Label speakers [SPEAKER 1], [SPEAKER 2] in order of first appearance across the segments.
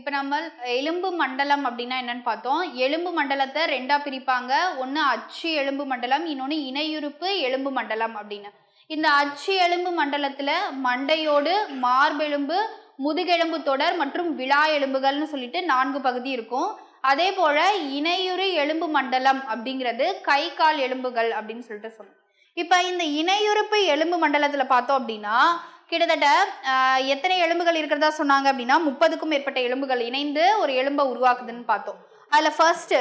[SPEAKER 1] இப்போ நம்ம எலும்பு மண்டலம் அப்படின்னா என்னன்னு பார்த்தோம். எலும்பு மண்டலத்தை ரெண்டா பிரிப்பாங்க. ஒன்று அச்சு எலும்பு மண்டலம் இன்னொன்று இணையுறுப்பு எலும்பு மண்டலம் அப்படின்னு. இந்த அச்சு எலும்பு மண்டலத்தில் மண்டையோடு மார்பெலும்பு முதுகெலும்பு தொடர் மற்றும் விழா எலும்புகள்னு சொல்லிட்டு நான்கு பகுதி இருக்கும். அதே போல இணையுறு எலும்பு மண்டலம் அப்படிங்கிறது கை கால் எலும்புகள் அப்படின்னு சொல்லிட்டு சொல்லணும் இப்போ இந்த இணையுறுப்பு எலும்பு மண்டலத்தில் பார்த்தோம் அப்படின்னா கிட்டத்தட்ட எத்தனை எலும்புகள் இருக்கிறதா சொன்னாங்க அப்படின்னா முப்பதுக்கும் மேற்பட்ட எலும்புகள் இணைந்து ஒரு எலும்பை உருவாக்குதுன்னு பார்த்தோம். அதில் ஃபர்ஸ்ட்டு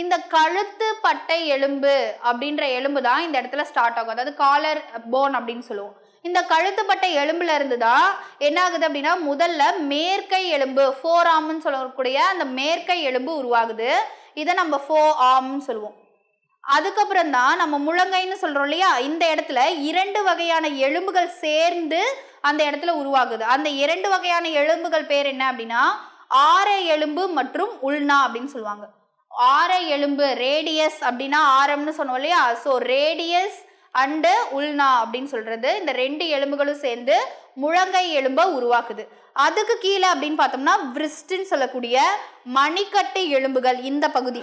[SPEAKER 1] இந்த கழுத்து பட்டை எலும்பு அப்படின்ற எலும்பு தான் இந்த இடத்துல ஸ்டார்ட் ஆகும். அதாவது காலர் போன் அப்படின்னு சொல்லுவோம். இந்த கழுத்துப்பட்ட எலும்புல இருந்து தான் என்ன ஆகுது அப்படின்னா முதல்ல மேற்கை எலும்பு ஃபோர் ஆம்னு சொல்லக்கூடிய அந்த மேற்கை எலும்பு உருவாகுது. இதை நம்ம ஃபோ ஆம்னு சொல்லுவோம். அதுக்கப்புறம் தான் நம்ம முழங்கைன்னு சொல்றோம் இல்லையா? இந்த இடத்துல இரண்டு வகையான எலும்புகள் சேர்ந்து அந்த இடத்துல உருவாகுது. அந்த இரண்டு வகையான எலும்புகள் பேர் என்ன அப்படின்னா ஆரை எலும்பு மற்றும் உள்னா அப்படின்னு சொல்லுவாங்க. ஆரை எலும்பு ரேடியஸ் அப்படின்னா ஆரம்னு சொன்னோம் இல்லையா? ஸோ ரேடியஸ் அண்டு உள்னா அப்படின்னு சொல்றது இந்த ரெண்டு எலும்புகளும் சேர்ந்து முழங்கை எலும்பை உருவாக்குது. அதுக்கு கீழே அப்படின்னு பார்த்தோம்னா விரிஸ்ட்னு சொல்லக்கூடிய மணிக்கட்டு எலும்புகள் இந்த பகுதி.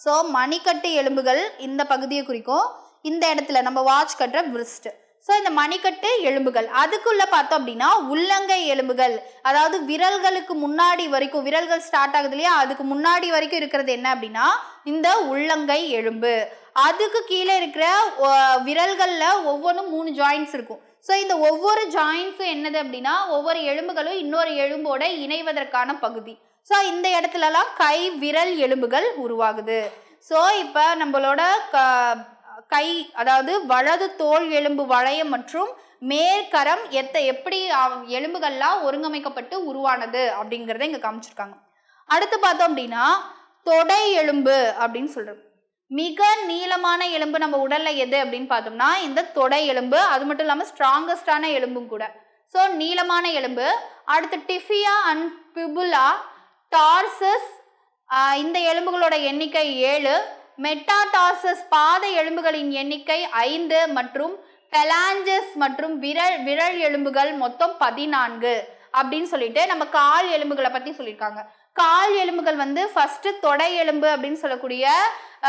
[SPEAKER 1] ஸோ மணிக்கட்டு எலும்புகள் இந்த பகுதியை குறிக்கும். இந்த இடத்துல நம்ம வாட்ச் கட்டுற விரிஸ்ட் ஸோ இந்த மணிக்கட்டு எலும்புகள். அதுக்குள்ள பார்த்தோம் அப்படின்னா உள்ளங்கை எலும்புகள். அதாவது விரல்களுக்கு முன்னாடி வரைக்கும் விரல்கள் ஸ்டார்ட் ஆகுது இல்லையா? அதுக்கு முன்னாடி வரைக்கும் இருக்கிறது என்ன அப்படின்னா இந்த உள்ளங்கை எலும்பு. அதுக்கு கீழே இருக்கிற விரல்களில் ஒவ்வொன்றும் மூணு ஜாயின்ட்ஸ் இருக்கும். ஸோ இந்த ஒவ்வொரு ஜாயின்ஸும் என்னது அப்படின்னா ஒவ்வொரு எலும்புகளும் இன்னொரு எலும்போட இணைவதற்கான பகுதி. ஸோ இந்த இடத்துலலாம் கை விரல் எலும்புகள் உருவாகுது. ஸோ இப்போ நம்மளோட க கை அதாவது வலது தோல் எலும்பு வளையம் மற்றும் மேற்கரம் எத்த எப்படி எலும்புகள்லாம் ஒருங்கமைக்கப்பட்டு உருவானது அப்படிங்கிறத இங்கே காமிச்சிருக்காங்க. அடுத்து பார்த்தோம் அப்படின்னா தொடை எலும்பு அப்படின்னு சொல்கிறோம் மிக நீளமான எலும்பு நம்ம உடலில் எது அப்படின்னு பார்த்தோம்னா இந்த தொடை எலும்பு அது மட்டும் இல்லாமல் ஸ்ட்ராங்கஸ்டான எலும்பும் கூட. ஸோ நீளமான எலும்பு அடுத்து டிஃபியா அண்ட் பிபுலா டார்சஸ் இந்த எலும்புகளோட எண்ணிக்கை ஏழு. மெட்டாடார்சஸ் பாத எலும்புகளின் எண்ணிக்கை ஐந்து மற்றும் பெலாஞ்சஸ் மற்றும் விரல் விரல் எலும்புகள் மொத்தம் பதினான்கு அப்படின்னு சொல்லிட்டு நம்ம கால் எலும்புகளை பத்தி சொல்லியிருக்காங்க. கால் எலும்புகள் வந்து ஃபர்ஸ்ட் தொடை எலும்பு அப்படின்னு சொல்லக்கூடிய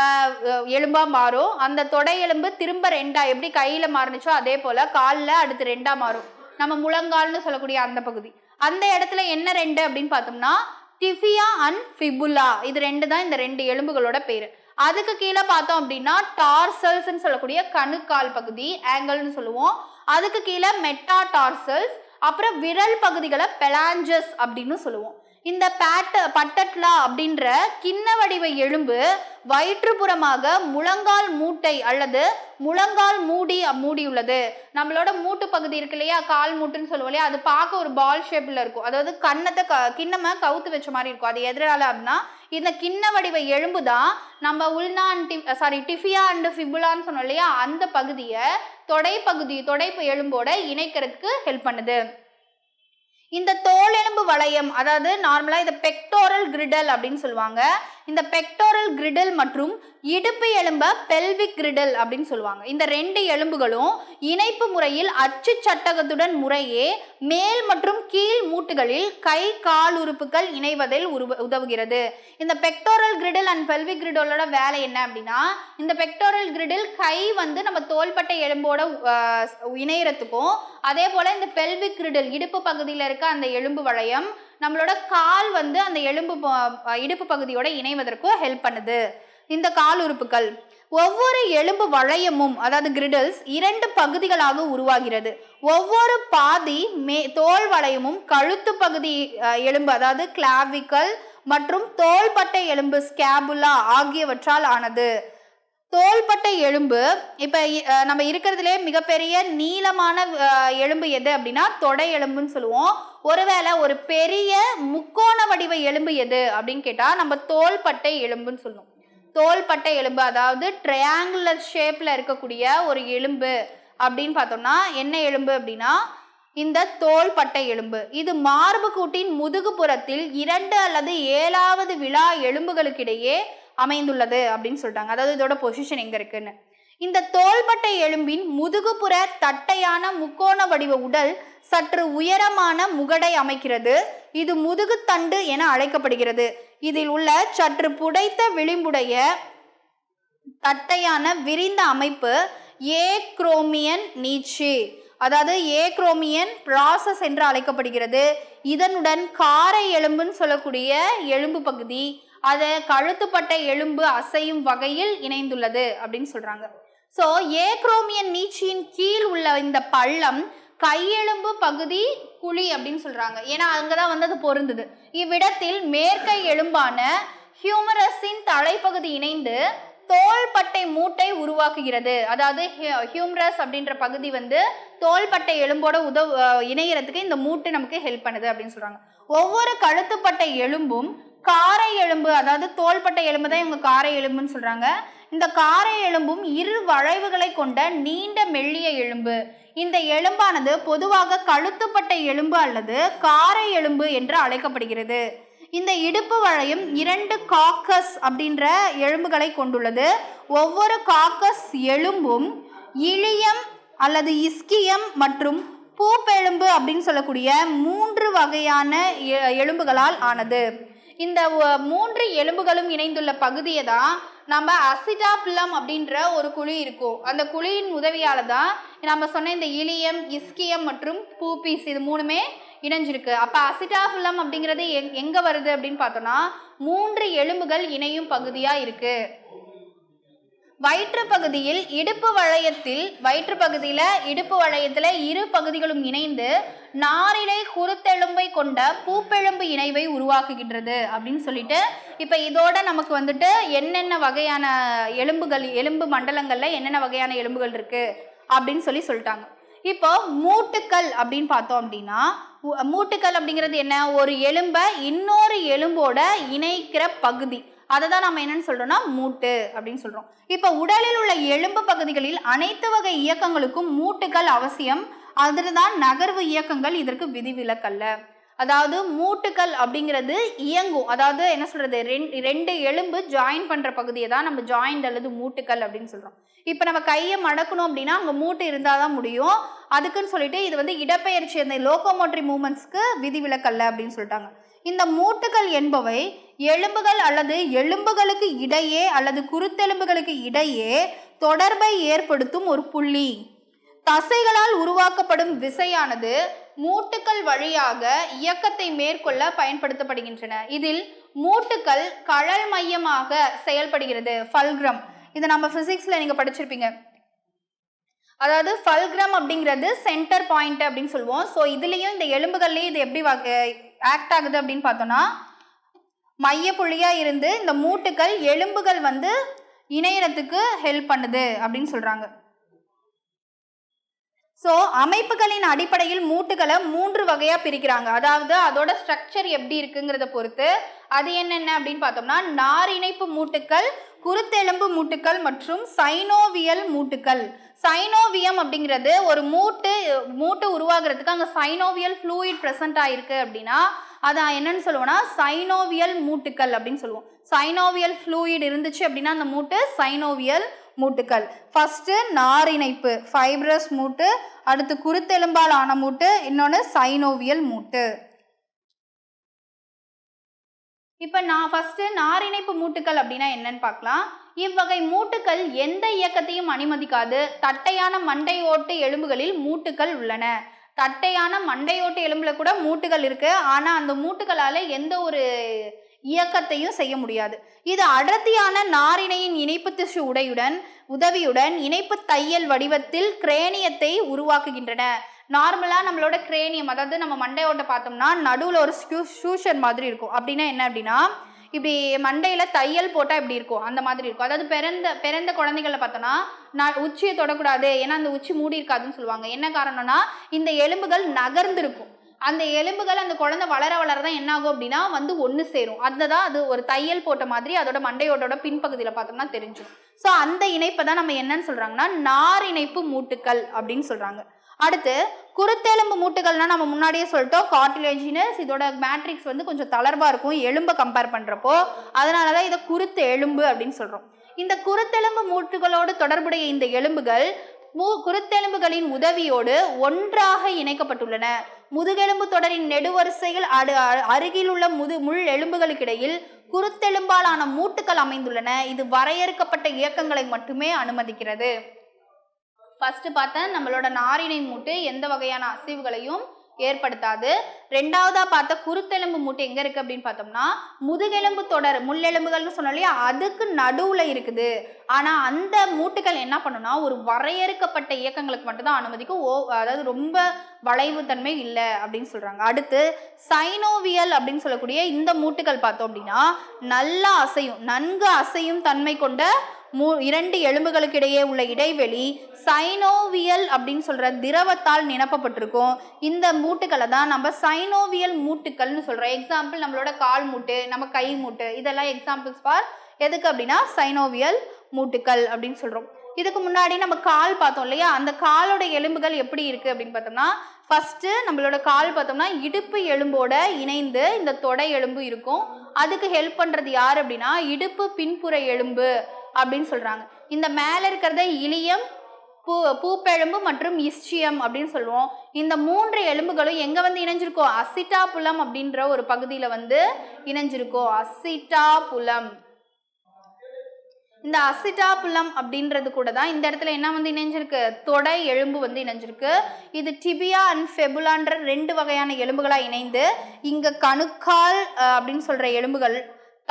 [SPEAKER 1] எலும்பாக எலும்பா மாறும். அந்த தொடை எலும்பு திரும்ப ரெண்டா எப்படி கையில மாறுனுச்சோ அதே போல காலில் அடுத்து ரெண்டா மாறும். நம்ம முழங்கால்னு சொல்லக்கூடிய அந்த பகுதி. அந்த இடத்துல என்ன ரெண்டு அப்படின்னு பார்த்தோம்னா டிஃபியா அண்ட் ஃபிபுலா இது ரெண்டு தான் இந்த ரெண்டு எலும்புகளோட பேர். அதுக்கு கீழே பார்த்தோம் அப்படின்னா டார்சல்ஸ்ன்னு சொல்லக்கூடிய கணுக்கால் பகுதி ஆங்கிள்னு சொல்லுவோம். அதுக்கு கீழே மெட்டா டார்சல்ஸ் அப்புறம் விரல் பகுதிகளை பெலாஞ்சஸ் அப்படின்னு சொல்லுவோம். இந்த பேட்ட பட்டட்லா அப்படின்ற கிண்ண வடிவ எலும்பு வயிற்றுப்புறமாக முழங்கால் மூட்டை அல்லது முழங்கால் மூடி மூடியுள்ளது. நம்மளோட மூட்டு பகுதி இருக்கு இல்லையா? கால் மூட்டுன்னு சொல்லுவோம் இல்லையா? அது பார்க்க ஒரு பால் ஷேப்ல இருக்கும். அதாவது கன்னத்தை க கிண்ணமாக கவுத்து வச்ச மாதிரி இருக்கும். அது எதனால அப்படின்னா இந்த கிண்ண வடிவ எலும்பு தான் நம்ம உள்நான் சாரி டிஃபியா அண்டு ஃபிபுலான்னு சொன்னோம் இல்லையா? அந்த பகுதியை தொடை பகுதி தொடை எலும்போட இணைக்கிறதுக்கு ஹெல்ப் பண்ணுது. இந்த தோல் எலும்பு வளையம் அதாவது நார்மலா இதை பெக்டோரல் கிரிடல் அப்படின்னு சொல்லுவாங்க. இந்த பெக்டோரல் கிரிடல் மற்றும் இடுப்பு எலும்ப பெல்விக் கிரிடல் அப்படின்னு சொல்லுவாங்க. இந்த ரெண்டு எலும்புகளும் இணைப்பு முறையில் அச்சு சட்டகத்துடன் முறையே மேல் மற்றும் கீழ் மூட்டுகளில் கை கால் உறுப்புகள் இணைவதில் உருவ உதவுகிறது. இந்த பெக்டோரல் கிரிடல் அண்ட் பெல்விக் கிரிடலோட வேலை என்ன அப்படின்னா இந்த பெக்டோரல் கிரிடில் கை வந்து நம்ம தோள்பட்டை எலும்போட இணையறதுக்கும் அதே போல இந்த பெல்விக் கிரிடல் இடுப்பு பகுதியில் இருக்க அந்த எலும்பு வளையம் நம்மளோட கால் வந்து அந்த எலும்பு இடுப்பு பகுதியோட இணைவதற்கும் ஹெல்ப் பண்ணுது. இந்த கால் உறுப்புகள் ஒவ்வொரு எலும்பு வளையமும் அதாவது கிரிடல்ஸ் இரண்டு பகுதிகளாக உருவாகிறது. ஒவ்வொரு பாதி மே தோல் வளையமும் கழுத்து பகுதி எலும்பு அதாவது கிளாவிக்கல் மற்றும் தோள்பட்டை எலும்பு ஸ்கேபுலா ஆகியவற்றால் ஆனது. தோள்பட்டை எலும்பு. இப்போ நம்ம இருக்கிறதுலே மிகப்பெரிய நீளமான எலும்பு எது அப்படின்னா தொடை எலும்புன்னு சொல்லுவோம். ஒருவேளை ஒரு பெரிய முக்கோண வடிவ எலும்பு எது அப்படின்னு கேட்டால் நம்ம தோள்பட்டை எலும்புன்னு சொல்லுவோம். தோள்பட்டை எலும்பு அதாவது ட்ரையாங்குலர் ஷேப்பில் இருக்கக்கூடிய ஒரு எலும்பு அப்படின்னு பார்த்தோம்னா என்ன எலும்பு அப்படின்னா இந்த தோள்பட்டை எலும்பு. இது மார்பு கூட்டின் முதுகுப்புறத்தில் இரண்டு அல்லது ஏழாவது விழா எலும்புகளுக்கிடையே அமைந்துள்ளது அப்படின்னு சொல்லிட்டாங்க. அதாவது இதோட பொசிஷன் எங்க இருக்குன்னு. இந்த தோள்பட்டை எலும்பின் முதுகுப்புற தட்டையான முக்கோண வடிவ உடல் சற்று உயரமான முகடை அமைக்கிறது. இது முதுகுத்தண்டு என அழைக்கப்படுகிறது. இதில் உள்ள சற்று புடைத்த விளிம்புடைய தட்டையான விரிந்த அமைப்பு ஏ குரோமியன் நீச்சு அதாவது ஏ குரோமியன் ப்ராசஸ் என்று அழைக்கப்படுகிறது. இதனுடன் காரை எலும்புன்னு சொல்லக்கூடிய எலும்பு பகுதி அதை கழுத்துப்பட்ட எலும்பு அசையும் வகையில் இணைந்துள்ளது அப்படின்னு சொல்றாங்க. ஸோ ஏக்ரோமியன் நீச்சியின் கீழ் உள்ள இந்த பள்ளம் கையெலும்பு பகுதி குழி அப்படின்னு சொல்றாங்க. ஏன்னா அங்கதான் வந்து அது பொருந்தது. இவ்விடத்தில் மேற்கை எலும்பான ஹியூமரஸின் தலைப்பகுதி இணைந்து தோள்பட்டை மூட்டை உருவாக்குகிறது. அதாவது ஹியூமரஸ் அப்படின்ற பகுதி வந்து தோள்பட்டை எலும்போட உதவு இணையறதுக்கு இந்த மூட்டு நமக்கு ஹெல்ப் பண்ணுது அப்படின்னு சொல்றாங்க. ஒவ்வொரு கழுத்துப்பட்டை எலும்பும் காரை எலும்பு அதாவது தோள்பட்டை எலும்பு தான் இவங்க காரை எலும்புன்னு சொல்றாங்க. இந்த காரை எலும்பும் இரு வளைவுகளை கொண்ட நீண்ட மெல்லிய எலும்பு. இந்த எலும்பானது பொதுவாக கழுத்துப்பட்டை எலும்பு அல்லது காரை எலும்பு என்று அழைக்கப்படுகிறது. இந்த இடுப்பு வளையம் இரண்டு காக்கஸ் அப்படின்ற எலும்புகளை கொண்டுள்ளது. ஒவ்வொரு காக்கஸ் எலும்பும் இழியம் அல்லது இஸ்கியம் மற்றும் பூப்பெலும்பு அப்படின்னு சொல்லக்கூடிய மூன்று வகையான எ- எலும்புகளால் ஆனது. இந்த மூன்று எலும்புகளும் இணைந்துள்ள பகுதியை தான் நம்ம அசிடாபிலம் அப்படின்ற ஒரு குழி இருக்கும் அந்த குழியின் உதவியால தான் நம்ம சொன்ன இந்த இலியம் இஸ்கியம் மற்றும் பூப்பீஸ் இது மூணுமே இணைஞ்சிருக்கு. அப்ப அசிடாபிலம் அப்படிங்கிறது எங் எங்க வருது அப்படின்னு பார்த்தோம்னா மூன்று எலும்புகள் இணையும் பகுதியா இருக்கு. வயிற்று பகுதியில் இடுப்பு வளையத்தில் வயிற்று பகுதியில இடுப்பு வளையத்துல இரு பகுதிகளும் இணைந்து நாரிழை குருத்தெலும்பை கொண்ட பூப்பெலும்பு இணைவை உருவாக்குகின்றது அப்படின்னு சொல்லிட்டு இப்ப இதோட நமக்கு வந்துட்டு என்னென்ன வகையான எலும்புகள் எலும்பு மண்டலங்கள்ல என்னென்ன வகையான எலும்புகள் இருக்கு அப்படின்னு சொல்லி சொல்லிட்டாங்க. இப்போ மூட்டுக்கள் அப்படின்னு பார்த்தோம் அப்படின்னா மூட்டுக்கல் மூட்டுக்கள் அப்படிங்கிறது என்ன? ஒரு எலும்பை இன்னொரு எலும்போட இணைக்கிற பகுதி. அதை தான் நம்ம என்னன்னு சொல்றோம்னா மூட்டு அப்படின்னு சொல்றோம். இப்போ உடலில் உள்ள எலும்பு பகுதிகளில் அனைத்து வகை இயக்கங்களுக்கும் மூட்டுகள் அவசியம். அதுதான் நகர்வு இயக்கங்கள் இதற்கு விதிவிலக்கல்ல அதாவது மூட்டுக்கள் அப்படிங்கிறது இயங்கும். அதாவது என்ன சொல்றது? ரெண்டு ரெண்டு எலும்பு ஜாயின் பண்ற பகுதியை தான் நம்ம ஜாயிண்ட் அல்லது மூட்டுக்கள் அப்படின்னு சொல்றோம். இப்போ நம்ம கையை மடக்கணும் அப்படின்னா அங்கே மூட்டு இருந்தால் தான் முடியும். அதுக்குன்னு சொல்லிட்டு இது வந்து இடப்பெயர்ச்சி அந்த லோகோமோட்டரி மூமெண்ட்ஸ்க்கு விதிவிலக்கல்ல அப்படின்னு சொல்லிட்டாங்க. இந்த மூட்டுகள் என்பவை எலும்புகள் அல்லது எலும்புகளுக்கு இடையே அல்லது குருத்தெலும்புகளுக்கு இடையே தொடர்பை ஏற்படுத்தும் ஒரு புள்ளி. தசைகளால் உருவாக்கப்படும் விசையானது மூட்டுக்கள் வழியாக இயக்கத்தை மேற்கொள்ள பயன்படுத்தப்படுகின்றன. இதில் மூட்டுக்கள் கழல் மையமாக செயல்படுகிறது ஃபல்க்ரம் இதை நம்ம பிசிக்ஸ்ல நீங்க படிச்சிருப்பீங்க. அதாவது ஃபல்க்ரம் அப்படிங்கிறது சென்டர் பாயிண்ட் அப்படின்னு சொல்லுவோம். ஸோ இதுலேயும் இந்த எலும்புகள்லேயும் இது எப்படி ஆக்ட் ஆகுது அப்படின்னு பார்த்தோம்னா மையப்புள்ளியாக இருந்து இந்த மூட்டுக்கள் எலும்புகள் வந்து இணையறதுக்கு ஹெல்ப் பண்ணுது அப்படின்னு சொல்கிறாங்க ஸோ அமைப்புகளின் அடிப்படையில் மூட்டுகளை மூன்று வகையாக பிரிக்கிறாங்க. அதாவது அதோட ஸ்ட்ரக்சர் எப்படி இருக்குங்கிறத பொறுத்து அது என்னென்ன அப்படின்னு பார்த்தோம்னா நார் இணைப்பு மூட்டுக்கள் குருத்தெலும்பு மூட்டுக்கள் மற்றும் சைனோவியல் மூட்டுக்கள். சைனோவியம் அப்படிங்கிறது ஒரு மூட்டு மூட்டு உருவாகிறதுக்கு அங்கே சைனோவியல் ஃப்ளூயிட் ப்ரெசண்ட் ஆயிருக்கு அப்படின்னா அதை என்னன்னு சொல்லுவோம்னா சைனோவியல் மூட்டுக்கள் அப்படின்னு சொல்லுவோம். சைனோவியல் ஃப்ளூயிட் இருந்துச்சு அப்படின்னா அந்த மூட்டு சைனோவியல் மூட்டுக்கள். ஃபர்ஸ்ட் நார் இணைப்பு ஃபைப்ரஸ் மூட்டு அடுத்து குருத்தெலும்பால் ஆன மூட்டு இன்னொன்று சைனோவியல் மூட்டு. இப்போ நான் ஃபர்ஸ்ட் நாரிணைப்பு மூட்டுக்கள் அப்படின்னா என்னன்னு பார்க்கலாம். இவ்வகை மூட்டுக்கள் எந்த இயக்கத்தையும் அனுமதிக்காது. தட்டையான மண்டை ஓட்டு எலும்புகளில் மூட்டுக்கள் உள்ளன. தட்டையான மண்டையோட்டு எலும்புல கூட மூட்டுகள் இருக்கு. ஆனா அந்த மூட்டுகளால எந்த ஒரு இயக்கத்தையும் செய்ய முடியாது. இது அடர்த்தியான நாரிணையின் இணைப்பு திசு உடையுடன் உதவியுடன் இணைப்பு தையல் வடிவத்தில் கிரேனியத்தை உருவாக்குகின்றன. நார்மலா நம்மளோட கிரேனியம் அதாவது நம்ம மண்டையோட்ட பார்த்தோம்னா நடுவுல ஒரு ஷூஷன் மாதிரி இருக்கும். அப்படின்னா என்ன அப்படின்னா இப்படி மண்டையில தையல் போட்டா இப்படி இருக்கும்? அந்த மாதிரி இருக்கும். அதாவது பிறந்த பிறந்த குழந்தைகளை பார்த்தோன்னா நான் உச்சியை தொடக்கூடாது. ஏன்னா அந்த உச்சி மூடி இருக்காதுன்னு சொல்லுவாங்க. என்ன காரணம்னா இந்த எலும்புகள் நகர்ந்திருக்கும். அந்த எலும்புகள் அந்த குழந்தை வளர வளர தான் என்ன ஆகும் அப்படின்னா வந்து ஒன்று சேரும். அதுதான் அது ஒரு தையல் போட்ட மாதிரி அதோட மண்டையோட பின்பகுதியில் பார்த்தோம்னா தெரிஞ்சிடும். ஸோ அந்த இணைப்பை தான் நம்ம என்னன்னு சொல்றாங்கன்னா நார் இணைப்பு மூட்டுக்கள் அப்படின்னு சொல்றாங்க. அடுத்து குருத்தெலும்பு மூட்டுகள்னா நம்ம முன்னாடியே சொல்லிட்டோம். கார்டிலேஜினஸ் இதோட மேட்ரிக்ஸ் வந்து கொஞ்சம் தளர்வா இருக்கும். எலும்பை கம்பேர் பண்றப்போ அதனால தான் இதை குருத்து எலும்பு அப்படின்னு சொல்றோம். இந்த குருத்தெலும்பு மூட்டுகளோடு தொடர்புடைய இந்த எலும்புகள் மூ குருத்தெலும்புகளின் உதவியோடு ஒன்றாக இணைக்கப்பட்டுள்ளன. முதுகெலும்பு தொடரின் நெடுவரிசையில் அடு அ- அருகிலுள்ள முது முள் எலும்புகளுக்கிடையில் குருத்தெலும்பாலான மூட்டுகள் அமைந்துள்ளன. இது வரையறுக்கப்பட்ட இயக்கங்களை மட்டுமே அனுமதிக்கிறது. ஃபர்ஸ்ட் பார்த்தா நம்மளோட நாரிணை மூட்டு எந்த வகையான அசைவுகளையும் ஏற்படுத்தாது. ரெண்டாவதா பார்த்த குருத்தெலும்பு மூட்டு எங்க இருக்கு அப்படின்னு பார்த்தோம்னா முதுகெலும்பு தொடர் முள்ளெலும்புகள்னு சொன்னாலே அதுக்கு நடுவுல இருக்குது. ஆனா அந்த மூட்டுகள் என்ன பண்ணும்னா ஒரு வரையறுக்கப்பட்ட இயக்கங்களுக்கு மட்டும்தான் அனுமதிக்கும். ஓ அதாவது ரொம்ப வளைவு தன்மை இல்லை அப்படின்னு சொல்றாங்க. அடுத்து சைனோவியல் அப்படின்னு சொல்லக்கூடிய இந்த மூட்டுகள் பார்த்தோம் அப்படின்னா நல்லா அசையும் நன்கு அசையும் தன்மை கொண்ட மூ இரண்டு எலும்புகளுக்கு இடையே உள்ள இடைவெளி சைனோவியல் அப்படின்னு சொல்ற திரவத்தால் நிரப்பப்பட்டிருக்கும். இந்த மூட்டுக்களை தான் நம்ம சைனோவியல் மூட்டுக்கள்னு சொல்றோம். எக்ஸாம்பிள் நம்மளோட கால் மூட்டு நம்ம கை மூட்டு இதெல்லாம் எக்ஸாம்பிள்ஸ் ஃபார் எதுக்கு அப்படின்னா சைனோவியல் மூட்டுக்கள் அப்படின்னு சொல்றோம். இதுக்கு முன்னாடி நம்ம கால் பார்த்தோம் இல்லையா? அந்த காலோட எலும்புகள் எப்படி இருக்கு அப்படின்னு பார்த்தோம்னா ஃபர்ஸ்ட் நம்மளோட கால் பார்த்தோம்னா இடுப்பு எலும்போட இணைந்து இந்த தொடை எலும்பு இருக்கும். அதுக்கு ஹெல்ப் பண்றது யார் அப்படின்னா இடுப்பு பின்புற எலும்பு. அப்படின்னு சொல்றாங்க. இந்த மேல இருக்கிறத இலியம் பூ பூப்பெலும்பு மற்றும் இஸ்சியம் அப்படின்னு சொல்லுவோம். இந்த மூன்று எலும்புகளும் எங்க வந்து இணைஞ்சிருக்கோம் அசிட்டாபுலம் அப்படின்ற ஒரு பகுதியில வந்து இணைஞ்சிருக்கோம் அசிட்டாபுலம். இந்த அசிட்டாபுலம் அப்படின்றது கூட தான் இந்த இடத்துல என்ன வந்து இணைஞ்சிருக்கு? தொடை எலும்பு வந்து இணைஞ்சிருக்கு. இது டிபியா அண்ட் ஃபெபுலான்ற ரெண்டு வகையான எலும்புகளாக இணைந்து இங்க கணுக்கால் அப்படின்னு சொல்ற எலும்புகள்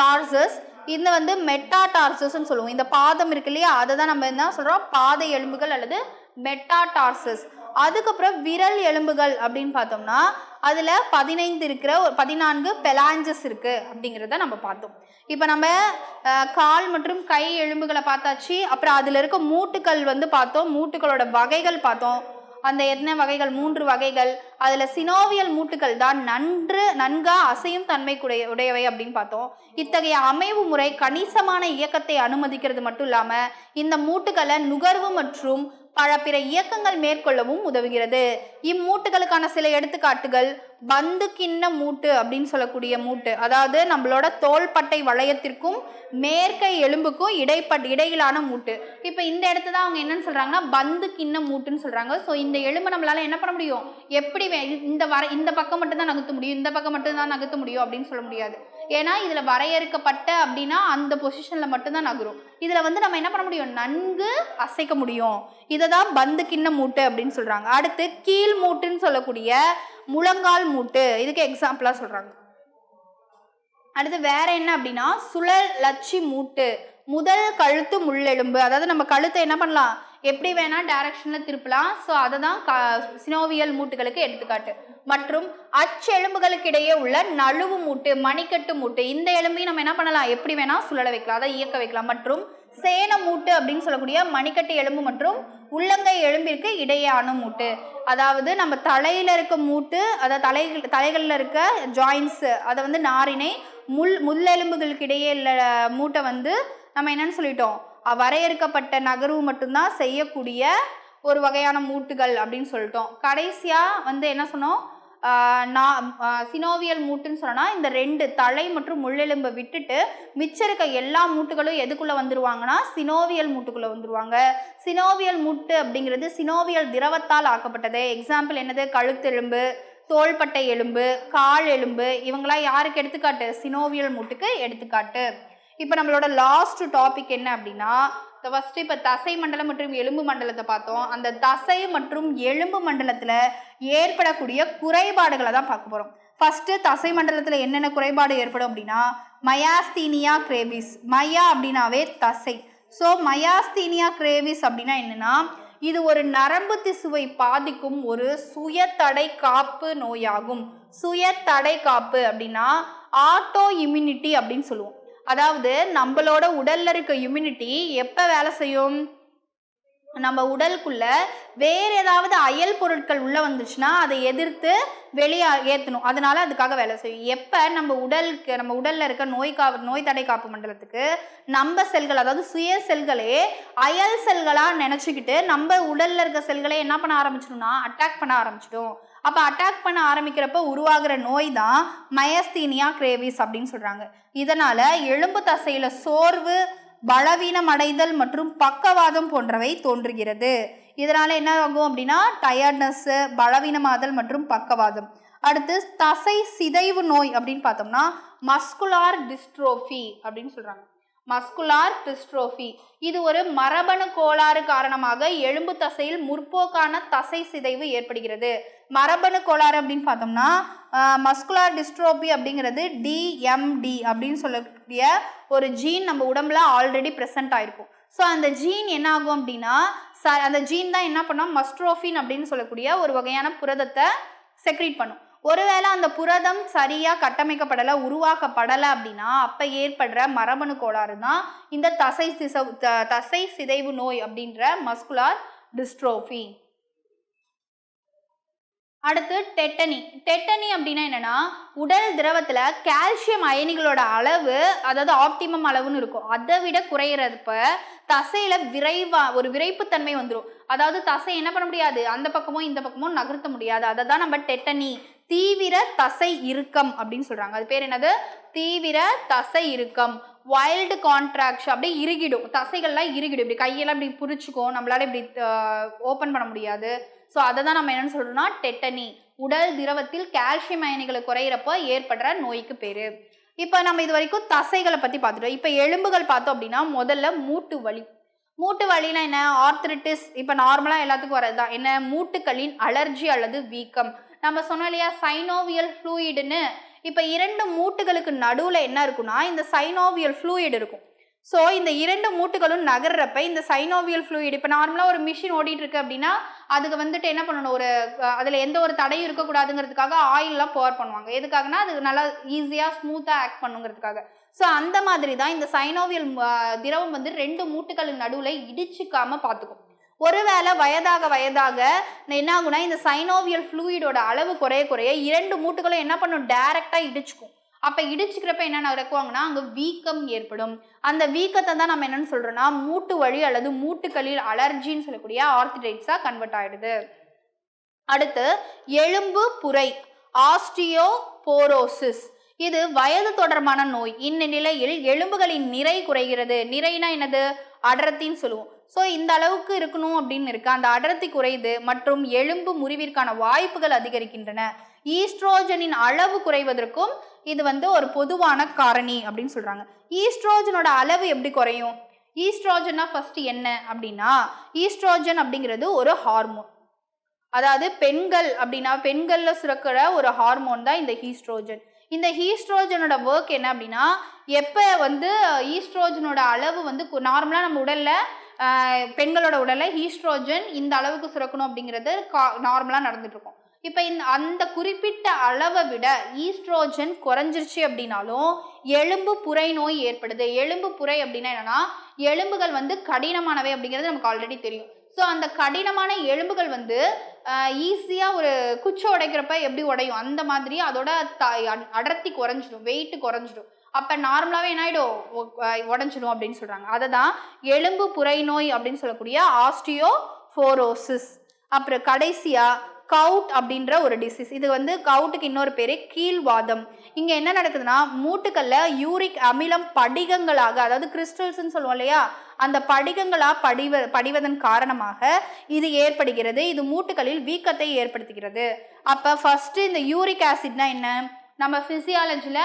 [SPEAKER 1] டார்சஸ் இந்த வந்து மெட்டாடார்சஸ்ன்னு சொல்லுவோம். இந்த பாதம் இருக்கு இல்லையா? அதை தான் நம்ம என்ன சொல்கிறோம் பாதை எலும்புகள் அல்லது மெட்டாடார்சஸ் அதுக்கப்புறம் விரல் எலும்புகள் அப்படின்னு பார்த்தோம்னா அதில் பதினைந்து இருக்கிற ஒரு பதினான்கு பெலாஞ்சஸ் இருக்குது அப்படிங்கிறத நம்ம பார்த்தோம். இப்போ நம்ம கால் மற்றும் கை எலும்புகளை பார்த்தாச்சு. அப்புறம் அதில் இருக்க மூட்டுக்கள் வந்து பார்த்தோம். மூட்டுகளோட வகைகள் பார்த்தோம். அந்த என்ன வகைகள்? மூன்று வகைகள். அதில் சினோவியல் மூட்டுகள் தான் நன்று நன்கா அசையும் தன்மை உடைய உடையவை அப்படின்னு பார்த்தோம். இத்தகைய அமைவு முறை கணிசமான இயக்கத்தை அனுமதிக்கிறது மட்டும் இல்லாமல் இந்த மூட்டுகளை நுகர்வு மற்றும் பல பிற இயக்கங்கள் மேற்கொள்ளவும் உதவுகிறது. இம்மூட்டுகளுக்கான சில எடுத்துக்காட்டுகள் பந்து கிண்ண மூட்டு அப்படின்னு சொல்லக்கூடிய மூட்டு. அதாவது நம்மளோட தோள்பட்டை வளையத்திற்கும் மேற்கை எலும்புக்கும் இடைப்பட் இடையிலான மூட்டு. இப்போ இந்த இடத்துல தான் அவங்க என்னன்னு சொல்கிறாங்கன்னா பந்து கிண்ண மூட்டுன்னு சொல்கிறாங்க ஸோ இந்த எலும்பு நம்மளால் என்ன பண்ண முடியும்? எப்படி இந்த வர இந்த பக்கம் மட்டும்தான் நகர்த்த முடியும் இந்த பக்கம் மட்டும்தான் நகர்த்த முடியும் அப்படின்னு சொல்ல முடியாது. ஏன்னா இதில் வரையறுக்கப்பட்ட அப்படின்னா அந்த பொசிஷனில் மட்டும்தான் நகரும். இதில் வந்து நம்ம என்ன பண்ண முடியும்? நன்கு அசைக்க முடியும். இதை தான் பந்து கிண்ண மூட்டு அப்படின்னு சொல்கிறாங்க அடுத்து கீழ் மூட்டுன்னு சொல்லக்கூடிய முழங்கால் மூட்டு. இதுக்கு எக்ஸாம்பிளாக சொல்கிறாங்க அடுத்து வேற என்ன அப்படின்னா சுழல் லட்சி மூட்டு. முதல் கழுத்து முள்ளெலும்பு. அதாவது நம்ம கழுத்தை என்ன பண்ணலாம்? எப்படி வேணா டைரக்ஷன்ல திருப்பலாம். ஸோ அதை தான் க சினோவியல் மூட்டுகளுக்கு எடுத்துக்காட்டு. மற்றும் அச்செலும்புகளுக்கு இடையே உள்ள நழுவு மூட்டு மணிக்கட்டு மூட்டு இந்த எலும்பையும் நம்ம என்ன பண்ணலாம்? எப்படி வேணா சுழல வைக்கலாம். அதை இயக்க வைக்கலாம். மற்றும் சேன மூட்டு அப்படின்னு சொல்லக்கூடிய மணிக்கட்டு எலும்பு மற்றும் உள்ளங்கை எலும்பிற்கு இடையேயான மூட்டு. அதாவது நம்ம தலையில இருக்க மூட்டு அதாவது தலை தலைகளில் இருக்க ஜாயின்ஸ் அதை வந்து நாரினை முள் முள்ளெலும்புகளுக்கு இடையே உள்ள மூட்டை வந்து நம்ம என்னன்னு சொல்லிட்டோம். வரையறுக்கப்பட்ட நகர்வு மட்டும்தான் செய்யக்கூடிய ஒரு வகையான மூட்டுகள் அப்படின்னு சொல்லிட்டோம். கடைசியாக வந்து என்ன சொன்னோம்? நான் சினோவியல் மூட்டுன்னு சொன்னால் இந்த ரெண்டு தலை மற்றும் முள்ளெலும்பை விட்டுட்டு மிச்சம் இருக்க எல்லா மூட்டுகளும் எதுக்குள்ளே வந்துருவாங்கன்னா சினோவியல் மூட்டுக்குள்ளே வந்துருவாங்க. சினோவியல் மூட்டு அப்படிங்கிறது சினோவியல் திரவத்தால் ஆக்கப்பட்டது. எக்ஸாம்பிள் என்னது? கழுத்தெலும்பு தோள்பட்டை எலும்பு கால் எலும்பு இவங்களாம் யாருக்கு எடுத்துக்காட்டு? சினோவியல் மூட்டுக்கு எடுத்துக்காட்டு. இப்போ நம்மளோட லாஸ்ட் டாபிக் என்ன அப்படின்னா ஃபர்ஸ்ட் இப்போ தசை மண்டலம் மற்றும் எலும்பு மண்டலத்தை பார்த்தோம். அந்த தசை மற்றும் எலும்பு மண்டலத்தில் ஏற்படக்கூடிய குறைபாடுகளை தான் பார்க்க போகிறோம் ஃபஸ்ட்டு தசை மண்டலத்தில் என்னென்ன குறைபாடு ஏற்படும் அப்படின்னா மயாஸ்தீனியா கிரேவிஸ் மயா அப்படின்னாவே தசை. ஸோ மயாஸ்தீனியா கிரேவிஸ் அப்படின்னா என்னென்னா இது ஒரு நரம்பு திசுவை பாதிக்கும் ஒரு சுயதடை காப்பு நோயாகும். சுயதடை காப்பு அப்படின்னா ஆட்டோ இம்யூனிட்டி அப்படின்னு சொல்லுவோம். அதாவது நம்மளோட உடல்ல இருக்க இம்யூனிட்டி எப்போ வேலை செய்யும்? நம்ம உடலுக்குள்ள வேற ஏதாவது அயல் பொருட்கள் உள்ள வந்துச்சுன்னா அதை எதிர்த்து வெளியே ஏற்றணும் அதனால அதுக்காக வேலை செய்யும். எப்போ நம்ம உடலுக்கு நம்ம உடல்ல இருக்க நோய் கா நோய் தடை காப்பு மண்டலத்துக்கு நம்ம செல்கள் அதாவது சுய செல்களே அயல் செல்களாக நினச்சிக்கிட்டு நம்ம உடல்ல இருக்க செல்களை என்ன பண்ண ஆரம்பிச்சிடும்னா அட்டாக் பண்ண ஆரம்பிச்சிடும். அப்போ அட்டாக் பண்ண ஆரம்பிக்கிறப்ப உருவாகிற நோய் தான் மயஸ்தீனியா கிரேவிஸ் அப்படின்னு சொல்கிறாங்க இதனால் எலும்பு தசையில் சோர்வு பலவீனம் அடைதல் மற்றும் பக்கவாதம் போன்றவை தோன்றுகிறது. இதனால என்ன ஆகும் அப்படின்னா டயர்ட்னஸ் பலவீனமாதல் மற்றும் பக்கவாதம். அடுத்து தசை சிதைவு நோய் அப்படின்னு பார்த்தோம்னா மஸ்குலார் டிஸ்ட்ரோஃபி அப்படின்னு சொல்றாங்க. மஸ்குலார் டிஸ்ட்ரோஃபி இது ஒரு மரபணு கோளாறு காரணமாக எலும்பு தசையில் முற்போக்கான தசை சிதைவு ஏற்படுகிறது. மரபணு கோளாறு அப்படின்னு பார்த்தோம்னா மஸ்குலார் டிஸ்ட்ரோபி அப்படிங்கிறது டிஎம்டி அப்படின்னு சொல்லக்கூடிய ஒரு ஜீன் நம்ம உடம்புல ஆல்ரெடி ப்ரெசென்ட் ஆயிருக்கும். ஸோ அந்த ஜீன் என்ன ஆகும் அப்படின்னா ச அந்த ஜீன் தான் என்ன பண்ணோம்? மஸ்ட்ரோஃபின் அப்படின்னு சொல்லக்கூடிய ஒரு வகையான புரதத்தை செக்ரீட் பண்ணும். ஒருவேளை அந்த புரதம் சரியாக கட்டமைக்கப்படலை உருவாக்கப்படலை அப்படின்னா அப்போ ஏற்படுற மரபணு கோளாறு தான் இந்த தசை சிச த- தசை சிதைவு நோய் அப்படின்ற மஸ்குலார் டிஸ்ட்ரோஃபி அடுத்து டெட்டனி. டெட்டனி அப்படின்னா என்னன்னா உடல் திரவத்தில் கால்சியம் அயனிகளோட அளவு அதாவது ஆப்டிமம் அளவுன்னு இருக்கும். அதை விட குறையிறப்ப தசையில விரைவா ஒரு விரைப்புத்தன்மை வந்துடும் அதாவது தசை என்ன பண்ண முடியாது? அந்த பக்கமோ இந்த பக்கமோ நகர்த்த முடியாது. அதை தான் நம்ம டெட்டனி. தீவிர தசை இறுக்கம் அப்படின்னு சொல்றாங்க. அது பேர் என்னது? தீவிர தசை இறுக்கம். வைல்டு கான்ட்ராக்ஷன் அப்படியே இறுகிடும். தசைகள்லாம் இறுகிடும். இப்படி கையெல்லாம் இப்படி புரிச்சுக்கும். நம்மளால இப்படி ஓப்பன் பண்ண முடியாது. ஸோ அதை தான் நம்ம என்னென்னு சொல்றோம்னா டெட்டனி உடல் திரவத்தில் கால்சியம் அயனிகளை குறையிறப்போ ஏற்படுற நோய்க்கு பேர். இப்போ நம்ம இது வரைக்கும் தசைகளை பற்றி பார்த்துட்டோம். இப்போ எலும்புகள் பார்த்தோம் அப்படின்னா முதல்ல மூட்டு வலி. மூட்டு வலினா என்ன? ஆர்த்ரிட்டிஸ் இப்போ நார்மலாக எல்லாத்துக்கும் வரது தான் என்ன? மூட்டுக்களின் அலர்ஜி அல்லது வீக்கம். நம்ம சொன்னோம் இல்லையா? சைனோவியல் ஃப்ளூயிடுன்னு இப்போ இரண்டு மூட்டுகளுக்கு நடுவில் என்ன இருக்குன்னா இந்த சைனோவியல் ஃப்ளூயிட் இருக்கும். ஸோ இந்த இரண்டு மூட்டுகளும் நகர்றப்ப இந்த சைனோவியல் ஃப்ளூயிட் இப்போ நார்மலாக ஒரு மிஷின் ஓடிட்டு இருக்கு அப்படின்னா அதுக்கு வந்துட்டு என்ன பண்ணணும்? ஒரு அதில் எந்த ஒரு தடையும் இருக்கக்கூடாதுங்கிறதுக்காக ஆயிலெலாம் போர் பண்ணுவாங்க. எதுக்காகனா அது நல்லா ஈஸியாக ஸ்மூத்தாக ஆக்ட் பண்ணுங்கிறதுக்காக. ஸோ அந்த மாதிரி தான் இந்த சைனோவியல் திரவம் வந்து ரெண்டு மூட்டுகளின் நடுவில் இடிச்சுக்காம பார்த்துக்கும் ஒருவேளை வயதாக வயதாக என்ன ஆகுனா இந்த சைனோவியல் ஃப்ளூயிடோட அளவு குறைய குறைய இரண்டு மூட்டுகளும் என்ன பண்ணும்? டைரெக்டாக இடிச்சுக்கும். அப்போ இடிச்சுக்கிறப்ப என்ன நடக்குவாங்கன்னா அங்கே வீக்கம் ஏற்படும். அந்த வீக்கத்தை தான் நம்ம என்னன்னு சொல்கிறோன்னா மூட்டு வலி அல்லது மூட்டுகளில் அலர்ஜின்னு சொல்லக்கூடிய ஆர்த்திடைட்ஸாக கன்வெர்ட் ஆயிடுது. அடுத்து எலும்பு புரை ஆஸ்டியோபோரோசிஸ் இது வயது தொடர்பான நோய். இந்நிலையில் எலும்புகளின் நிறை குறைகிறது. நிறைனா என்னது? அடர்த்தின்னு சொல்லுவோம். ஸோ இந்த அளவுக்கு இருக்கணும் அப்படின்னு இருக்கு? அந்த அடர்த்தி குறையுது மற்றும் எலும்பு முறிவிற்கான வாய்ப்புகள் அதிகரிக்கின்றன. ஈஸ்ட்ரோஜனின் அளவு குறைவதற்கும் இது வந்து ஒரு பொதுவான காரணி அப்படின்னு சொல்றாங்க. ஈஸ்ட்ரோஜனோட அளவு எப்படி குறையும்? ஈஸ்ட்ரோஜனா ஃபர்ஸ்ட் என்ன அப்படின்னா ஈஸ்ட்ரோஜன் அப்படிங்கிறது ஒரு ஹார்மோன் அதாவது பெண்கள் அப்படின்னா பெண்கள்ல சுரக்கிற ஒரு ஹார்மோன் தான் இந்த ஹீஸ்ட்ரோஜன் இந்த ஹீஸ்ட்ரோஜனோட ஒர்க் என்ன அப்படின்னா எப்போ வந்து ஈஸ்ட்ரோஜனோட அளவு வந்து நார்மலாக நம்ம உடல்ல பெண்களோட உடல்ல ஹீஸ்ட்ரோஜன் இந்த அளவுக்கு சுரக்கணும் அப்படிங்கிறது நார்மலாக நடந்துட்டு இருக்கும். இப்போ இந்த அந்த குறிப்பிட்ட அளவை விட ஈஸ்ட்ரோஜன் குறைஞ்சிருச்சு அப்படின்னாலும் எலும்பு புரை நோய் ஏற்படுது. எலும்பு புரை அப்படின்னா என்னன்னா எலும்புகள் வந்து கடினமானவை அப்படிங்கிறது நமக்கு ஆல்ரெடி தெரியும். ஸோ அந்த கடினமான எலும்புகள் வந்து ஈஸியாக ஒரு குச்சி உடைக்கிறப்ப எப்படி உடையும்? அந்த மாதிரி அதோட த அடர்த்தி குறைஞ்சிடும் வெயிட் குறைஞ்சிடும் அப்போ நார்மலாகவே என்ன ஆகிடும் உடஞ்சிடும் அப்படின்னு சொல்கிறாங்க அதை தான் எலும்பு புரை நோய் அப்படின்னு சொல்லக்கூடிய ஆஸ்டியோஃபோரோசிஸ் அப்புறம் கடைசியாக கவுட் அப்படின்ற ஒரு டிசீஸ் இது வந்து கவுட்டுக்கு இன்னொரு பேர் கீழ்வாதம். இங்கே என்ன நடக்குதுன்னா மூட்டுக்கல்ல யூரிக் அமிலம் படிகங்களாக அதாவது கிறிஸ்டல்ஸ்ன்னு சொல்லுவோம் இல்லையா? அந்த படிகங்களாக படிவ படிவதன் காரணமாக இது ஏற்படுகிறது. இது மூட்டுகளில் வீக்கத்தை ஏற்படுத்துகிறது. அப்போ ஃபஸ்ட்டு இந்த யூரிக் ஆசிட்னா என்ன? நம்ம ஃபிசியாலஜியில்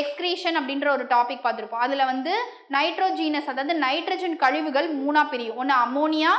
[SPEAKER 1] எக்ஸ்கிரீஷன் அப்படின்ற ஒரு டாபிக் பார்த்துருப்போம். அதில் வந்து நைட்ரோஜீனஸ் அதாவது நைட்ரஜன் கழிவுகள் மூணா பிரியும். ஒன்று அமோனியா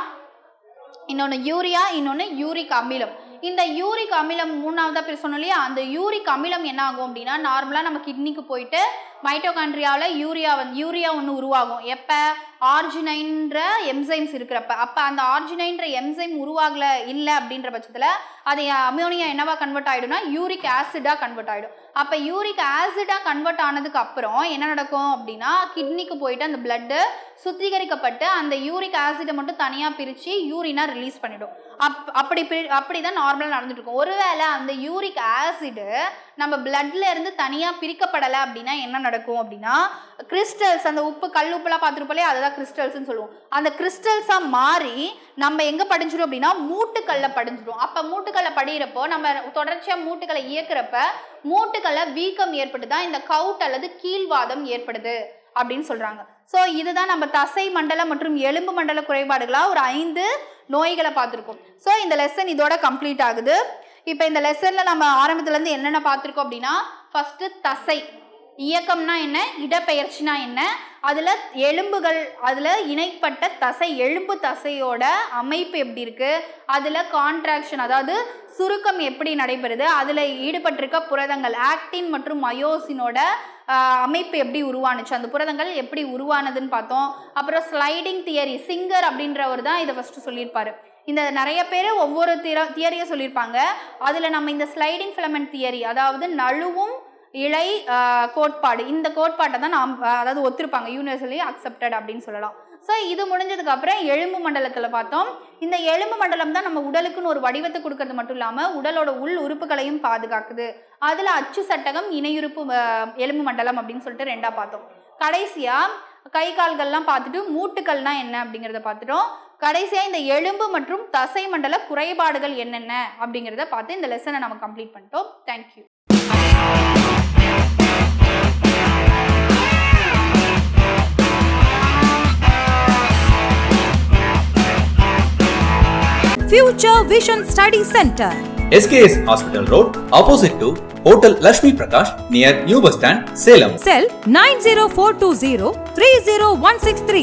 [SPEAKER 1] இன்னொன்று யூரியா இன்னொன்று யூரிக் அமிலம். இந்த யூரிக் அமிலம் மூணாவதா பேர் சொன்னோம் இல்லையா? அந்த யூரிக் அமிலம் என்ன ஆகும் அப்படின்னா நார்மலாக நம்ம கிட்னிக்கு போயிட்டு மைட்டோகாண்ட்ரியாவில் யூரியா வந்து யூரியா ஒன்று உருவாகும். எப்போ? ஆர்ஜினைன்ற எம்சைம்ஸ் இருக்கிறப்ப. அப்போ அந்த ஆர்ஜினைன்ற எம்சைம் உருவாகல இல்லை அப்படின்ற பட்சத்தில் அது அமோனியா என்னவா கன்வெர்ட் ஆகிடும்னா யூரிக் ஆசிடாக கன்வெர்ட் ஆகிடும் அப்போ யூரிக் ஆசிடாக கன்வெர்ட் ஆனதுக்கு அப்புறம் என்ன நடக்கும் அப்படின்னா கிட்னிக்கு போயிட்டு அந்த பிளட்டு சுத்திகரிக்கப்பட்டு அந்த யூரிக் ஆசிடை மட்டும் தனியாக பிரித்து யூரினா ரிலீஸ் பண்ணிடும். அப் அப்படி பிரி- அப்படி தான் நார்மலாக நடந்துட்டு இருக்கும். ஒருவேளை அந்த யூரிக் ஆசிடு நம்ம பிளட்ல இருந்து தனியாக பிரிக்கப்படலை அப்படின்னா என்ன நடக்கும் அப்படின்னா கிறிஸ்டல்ஸ் அந்த உப்பு கல் உப்புலாம் பார்த்துருப்போலே அதுதான் கிறிஸ்டல்ஸ்னு சொல்லுவோம். அந்த கிறிஸ்டல்ஸாக மாறி நம்ம எங்கே படிஞ்சிடும் அப்படின்னா மூட்டுக்கல்ல படிஞ்சிடும் அப்போ மூட்டுக்கல்ல படிகிறப்போ நம்ம தொடர்ச்சியாக மூட்டுக்களை இயக்குறப்ப மூட்டுக்கல்ல வீக்கம் ஏற்பட்டு தான் இந்த கவுட் அல்லது கீழ்வாதம் ஏற்படுது அப்படின்னு சொல்றாங்க. ஸோ இதுதான் நம்ம தசை மண்டல மற்றும் எலும்பு மண்டல குறைபாடுகளாக ஒரு ஐந்து நோய்களை பார்த்துருக்கோம். ஸோ இந்த லெசன் இதோட கம்ப்ளீட் ஆகுது. இப்போ இந்த லெசன்ல நம்ம ஆரம்பத்துல இருந்து என்னென்ன பார்த்துருக்கோம் அப்படின்னா ஃபர்ஸ்ட் தசை. இயக்கம்னா என்ன? இடப்பெயர்ச்சினா என்ன? அதில் எலும்புகள் அதில் இணைப்பட்ட தசை எலும்பு தசையோட அமைப்பு எப்படி இருக்கு? அதில் கான்ட்ராக்ஷன் அதாவது சுருக்கம் எப்படி நடைபெறுது? அதில் ஈடுபட்டிருக்க புரதங்கள் ஆக்டின் மற்றும் மயோசினோட அமைப்பு எப்படி உருவானுச்சு? அந்த புரதங்கள் எப்படி உருவானதுன்னு பார்த்தோம். அப்புறம் ஸ்லைடிங் தியரி சிங்கர் அப்படின்றவர் தான் இதை ஃபஸ்ட்டு சொல்லியிருப்பாரு. இந்த நிறைய பேர் ஒவ்வொரு திர தியரியை சொல்லியிருப்பாங்க. அதில் நம்ம இந்த ஸ்லைடிங் ஃபிலமெண்ட் தியரி அதாவது நழுவும் இழை கோட்பாடு இந்த கோட்பாட்டை தான் நாம் அதாவது ஒத்துருப்பாங்க. யூனிவர்சலி அக்செப்டட் அப்படின்னு சொல்லலாம். ஸோ இது முடிஞ்சதுக்கு அப்புறம் எலும்பு மண்டலத்தில் பார்த்தோம். இந்த எலும்பு மண்டலம் தான் நம்ம உடலுக்குன்னு ஒரு வடிவத்தை கொடுக்கறது மட்டும் இல்லாமல் உடலோட உள் உறுப்புகளையும் பாதுகாக்குது. அதில் அச்சு சட்டகம் இணையுறுப்பு எலும்பு மண்டலம் அப்படின்னு சொல்லிட்டு ரெண்டாக பார்த்தோம். கடைசியாக கை கால்கள்லாம் பார்த்துட்டு மூட்டுக்கள்னால் என்ன அப்படிங்கிறத பார்த்துட்டோம். கடைசியாக இந்த எலும்பு மற்றும் தசை மண்டல குறைபாடுகள் என்னென்ன அப்படிங்கிறத பார்த்து இந்த லெசனை நம்ம கம்ப்ளீட் பண்ணிட்டோம் thank you
[SPEAKER 2] Future Vision Study Center.
[SPEAKER 3] SKS Hospital Road, opposite to Hotel Lakshmi Prakash, near New Bus Stand, Salem.
[SPEAKER 2] Cell 90420 30163.